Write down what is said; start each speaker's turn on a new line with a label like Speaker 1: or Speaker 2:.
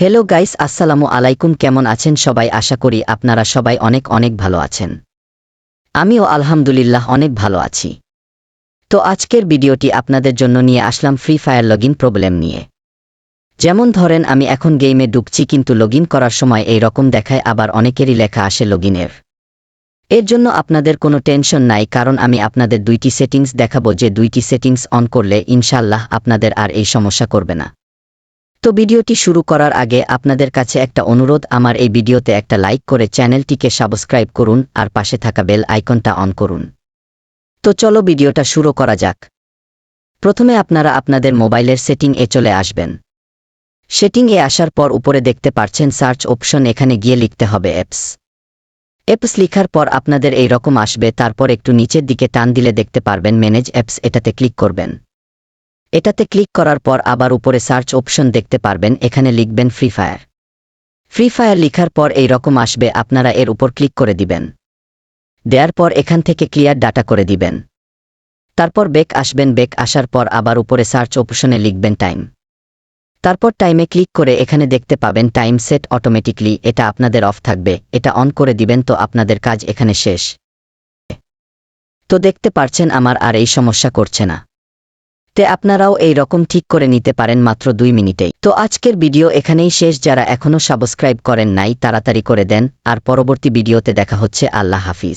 Speaker 1: Hello guys আসসালামু আলাইকুম, কেমন আছেন সবাই? আশা করি আপনারা সবাই অনেক অনেক ভালো আছেন। আমিও আলহামদুলিল্লাহ অনেক ভালো আছি। তো আজকের ভিডিওটি আপনাদের জন্য নিয়ে আসলাম ফ্রি ফায়ার লগইন প্রবলেম নিয়ে। যেমন ধরেন, আমি এখন গেমে ঢুকছি কিন্তু লগইন করার সময় এই রকম দেখায় আবার অনেকেরই লেখা আসে লগইনের এর। জন্য আপনাদের কোনো টেনশন নাই, কারণ আমি আপনাদের দুইটি সেটিংস দেখাবো। যে দুইটি সেটিংস অন করলে ইনশাল্লাহ আপনাদের আর এই সমস্যা করবে না। তো ভিডিওটি শুরু করার আগে আপনাদের কাছে একটা অনুরোধ, আমার এই ভিডিওতে একটা লাইক করে চ্যানেলটিকে সাবস্ক্রাইব করুন আর পাশে থাকা বেল আইকনটা অন করুন। তো চলো ভিডিওটা শুরু করা যাক। প্রথমে আপনারা আপনাদের মোবাইলের সেটিং এ চলে আসবেন। সেটিং এ আসার পর উপরে দেখতে পারছেন সার্চ অপশন, এখানে গিয়ে লিখতে হবে অ্যাপস। অ্যাপস লিখার পর আপনাদের এই রকম আসবে, তারপর একটু নিচের দিকে টান দিলে দেখতে পারবেন ম্যানেজ অ্যাপস, এটাতে ক্লিক করবেন। এটাতে ক্লিক করার পর আবার উপরে সার্চ অপশন দেখতে পারবেন, এখানে লিখবেন ফ্রি ফায়ার ফ্রি ফায়ার লিখার পর এই রকম আসবে, আপনারা এর উপর ক্লিক করে দিবেন। দেওয়ার পর এখান থেকে ক্লিয়ার ডাটা করে দিবেন। তারপর বেক আসবেন বেক আসার পর আবার উপরে সার্চ অপশনে লিখবেন টাইম তারপর টাইমে ক্লিক করে এখানে দেখতে পাবেন টাইম সেট অটোমেটিকলি এটা আপনাদের অফ থাকবে, এটা অন করে দিবেন, তো আপনাদের কাজ এখানে শেষ। তো দেখতে পারছেন, আমার আর এই সমস্যা করছে না। তে আপনারাও এই রকম ঠিক করে নিতে পারেন মাত্র দুই মিনিটেই। তো আজকের ভিডিও এখানেই শেষ। যারা এখনও সাবস্ক্রাইব করেন নাই, তাড়াতাড়ি করে দেন। আর পরবর্তী ভিডিওতে দেখা হচ্ছে। আল্লাহ হাফিজ।